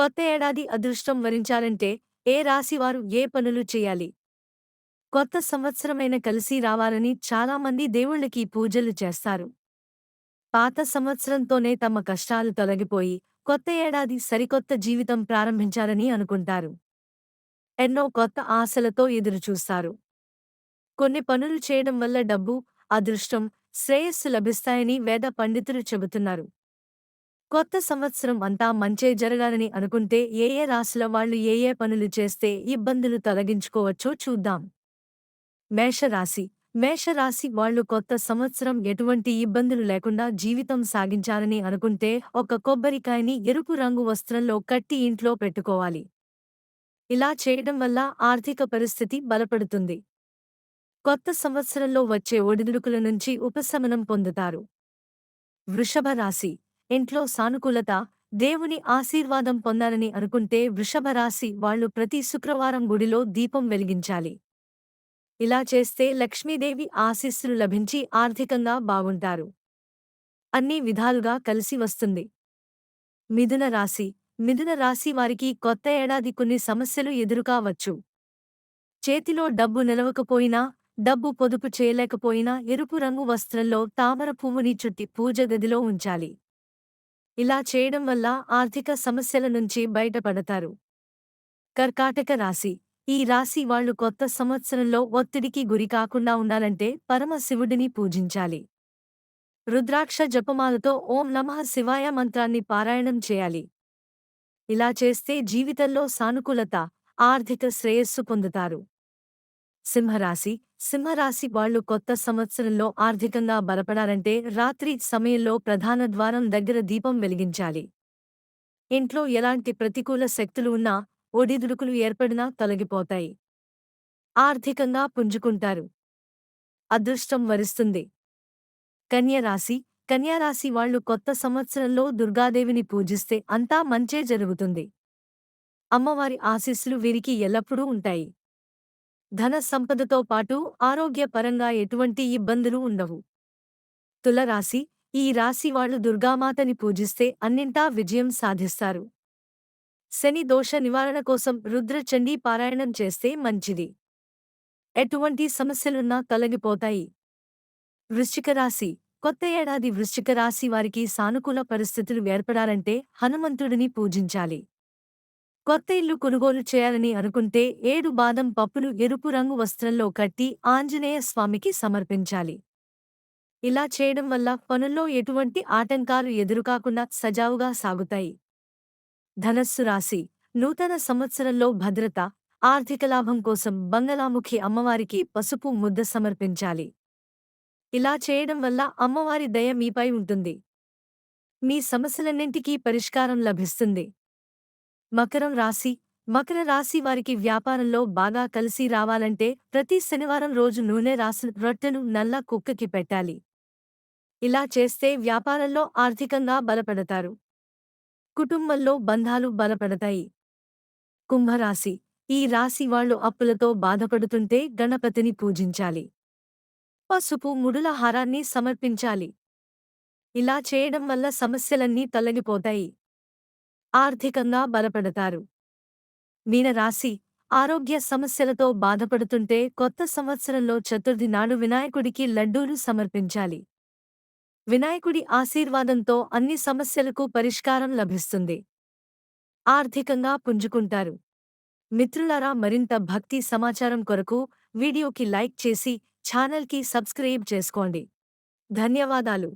కొత్త ఏడాది అదృష్టం వరించాలంటే ఏ రాశివారు ఏ పనులు చేయాలి? కొత్త సంవత్సరమైన కలిసి రావాలని చాలామంది దేవుళ్ళకి పూజలు చేస్తారు. పాత సంవత్సరంతోనే తమ కష్టాలు తొలగిపోయి కొత్త ఏడాది సరికొత్త జీవితం ప్రారంభించాలని అనుకుంటారు. ఎన్నో కొత్త ఆశలతో ఎదురుచూస్తారు. కొన్ని పనులు చేయడం వల్ల డబ్బు అదృష్టం శ్రేయస్సు లభిస్తాయని వేద పండితులు చెబుతున్నారు. కొత్త సంవత్సరం అంతా మంచే జరగాలని అనుకుంటే ఏ ఏ రాశుల వాళ్ళు ఏ ఏ పనులు చేస్తే ఇబ్బందులు తొలగించుకోవచ్చో చూద్దాం. మేషరాశి. మేషరాశి వాళ్ళు కొత్త సంవత్సరం ఎటువంటి ఇబ్బందులు లేకుండా జీవితం సాగించాలని అనుకుంటే ఒక కొబ్బరికాయని ఎరుపు రంగు వస్త్రంలో కట్టి ఇంట్లో పెట్టుకోవాలి. ఇలా చేయడం వల్ల ఆర్థిక పరిస్థితి బలపడుతుంది. కొత్త సంవత్సరంలో వచ్చే ఒడిదుడుకుల నుంచి ఉపశమనం పొందుతారు. వృషభ రాశి ఇంట్లో సానుకూలత దేవుని ఆశీర్వాదం పొందాలని అనుకుంటే వృషభరాశి వాళ్ళు ప్రతి శుక్రవారం గుడిలో దీపం వెలిగించాలి. ఇలా చేస్తే లక్ష్మీదేవి ఆశీస్సులు లభించి ఆర్థికంగా బాగుంటారు. అన్ని విధాలుగా కలిసి వస్తుంది. మిథున రాశి మిథున రాశి వారికి కొత్త ఏడాది కొన్ని సమస్యలు ఎదురుకావచ్చు. చేతిలో డబ్బు నిలవకపోయినా డబ్బు పొదుపు చేయలేకపోయినా ఎరుపు రంగు వస్త్రంలో తామర పువ్వుని చుట్టి పూజ గదిలో ఉంచాలి. ఇలా చేయడం వల్ల ఆర్థిక సమస్యల నుంచి బయటపడతారు. కర్కాటక రాశి. ఈ రాశి వాళ్ళు కొత్త సంవత్సరంలో ఒత్తిడికి గురి కాకుండా ఉండాలంటే పరమశివుడిని పూజించాలి. రుద్రాక్ష జపమాలతో ఓం నమః శివాయ మంత్రాన్ని పారాయణం చేయాలి. ఇలా చేస్తే జీవితంలో సానుకూలత ఆర్థిక శ్రేయస్సు పొందుతారు. సింహరాశి. సింహరాశి వాళ్ళు కొత్త సంవత్సరంలో ఆర్థికంగా బలపడాలంటే రాత్రి సమయంలో ప్రధాన ద్వారం దగ్గర దీపం వెలిగించాలి. ఇంట్లో ఎలాంటి ప్రతికూల శక్తులు ఉన్నా ఒడిదుడుకులు ఏర్పడినా తొలగిపోతాయి. ఆర్థికంగా పుంజుకుంటారు. అదృష్టం వరిస్తుంది. కన్యరాశి. కన్యారాశి వాళ్ళు కొత్త సంవత్సరంలో దుర్గాదేవిని పూజిస్తే అంతా మంచే జరుగుతుంది. అమ్మవారి ఆశీస్సులు వీరికి ఎల్లప్పుడూ ఉంటాయి. ధన సంపదతో పాటు ఆరోగ్యపరంగా ఎటువంటి ఇబ్బందులు ఉండవు. తులరాశి ఈ రాశి వాళ్ళు దుర్గామాతని పూజిస్తే అన్నింటా విజయం సాధిస్తారు. శని దోష నివారణ కోసం రుద్రచండీ పారాయణం చేస్తే మంచిది. ఎటువంటి సమస్యలున్నా తొలగిపోతాయి. వృశ్చిక రాశి కొత్త ఏడాది వృశ్చిక రాశి వారికి సానుకూల పరిస్థితులు ఏర్పడాలంటే హనుమంతుడిని పూజించాలి. కొత్త ఇల్లు కొనుగోలు చేయాలని అనుకుంటే ఏడు బాదం పప్పులు ఎరుపు రంగు వస్త్రంలో కట్టి ఆంజనేయ స్వామికి సమర్పించాలి. ఇలా చేయడం వల్ల పనుల్లో ఎటువంటి ఆటంకాలు ఎదురుకాకుండా సజావుగా సాగుతాయి. ధనస్సు రాశి. నూతన సంవత్సరంలో భద్రత ఆర్థిక లాభం కోసం బంగళాముఖి అమ్మవారికి పసుపు ముద్ద సమర్పించాలి. ఇలా చేయడం వల్ల అమ్మవారి దయ మీపై ఉంటుంది. మీ సమస్యలన్నింటికీ పరిష్కారం లభిస్తుంది. మకరం రాశి. మకర రాశి వారికి వ్యాపారంలో బాగా కలిసి రావాలంటే ప్రతి శనివారం రోజు నూనె రాసిన రొట్టెను నల్ల కుక్కకి పెట్టాలి. ఇలా చేస్తే వ్యాపారంలో ఆర్థికంగా బలపడతారు. కుటుంబంలో బంధాలు బలపడతాయి. కుంభరాశి. ఈ రాశి వాళ్ళు అప్పులతో బాధపడుతుంటే గణపతిని పూజించాలి. పసుపు ముడుల హారాన్ని సమర్పించాలి. ఇలా చేయడం వల్ల సమస్యలన్నీ తొలగిపోతాయి. ఆర్థికంగా బలపడతారు. మీనరాశి ఆరోగ్య సమస్యలతో బాధపడుతుంటే కొత్త సంవత్సరంలో చతుర్థి నాడు వినాయకుడికి లడ్డూలు సమర్పించాలి. వినాయకుడి ఆశీర్వాదంతో అన్ని సమస్యలకు పరిష్కారం లభిస్తుంది. ఆర్థికంగా పుంజుకుంటారు. మిత్రులారా మరింత భక్తి సమాచారం కొరకు వీడియోకి లైక్ చేసి ఛానల్కి సబ్స్క్రైబ్ చేసుకోండి. ధన్యవాదాలు.